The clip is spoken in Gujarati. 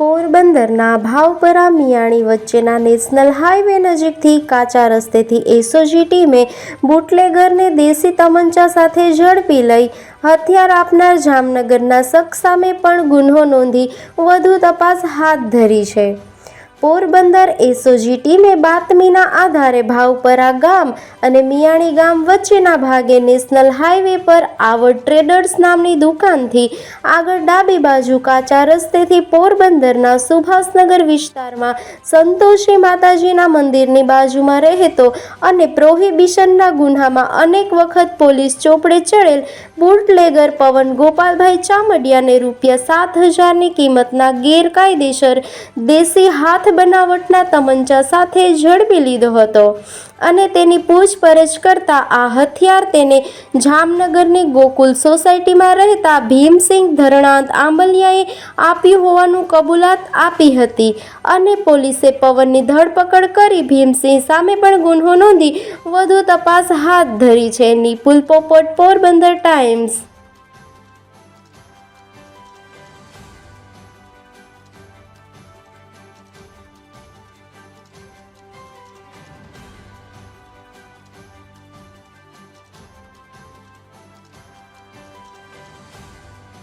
પોરબંદરના ભાવપરા મિયાણી વચ્ચેના નેશનલ હાઈવે નજીકથી કાચા રસ્તેથી એસઓજી ટીમે બુટલેગરને દેશી તમંચા સાથે ઝડપી લઈ હથિયાર આપનાર જામનગરના શખ્સ સામે પણ ગુન્હો નોંધી વધુ તપાસ હાથ ધરી છે. પોરબંદર એસઓજી ટીમે બાતમીના આધારે ભાવપરા ગામ અને મિયાણી ગામ વચ્ચેના ભાગે નેશનલ હાઈવે પર આવડ ટ્રેડર્સ નામની દુકાનથી આગળ ડાબી બાજુ કાચા રસ્તેથી પોરબંદરના સુભાષનગર વિસ્તારમાં સંતોષી માતાજીના મંદિરની બાજુમાં રહેતો અને પ્રોહિબિશનના ગુન્હામાં અનેક વખત પોલીસ ચોપડે ચડેલ બુટલેગર પવન ગોપાલભાઈ ચામડિયાને રૂપિયા સાત હજારની કિંમતના ગેરકાયદેસર દેશી હાથ બનાવટના તમંચા સાથે ઝડપી લીધો હતો અને તેની પૂછપરછ કરતા આ હથિયાર તેને જામનગરની ગોકુલ સોસાયટીમાં રહેતા ભીમસિંહ ધરણાંત આંબલિયાએ આપ્યું હોવાનું કબૂલાત આપી હતી અને પોલીસે પવનની ધરપકડ કરી ભીમસિંહ સામે પણ ગુન્હો નોંધી વધુ તપાસ હાથ ધરી છે. નિપુલ પોપટ, પોરબંદર ટાઈમ્સ.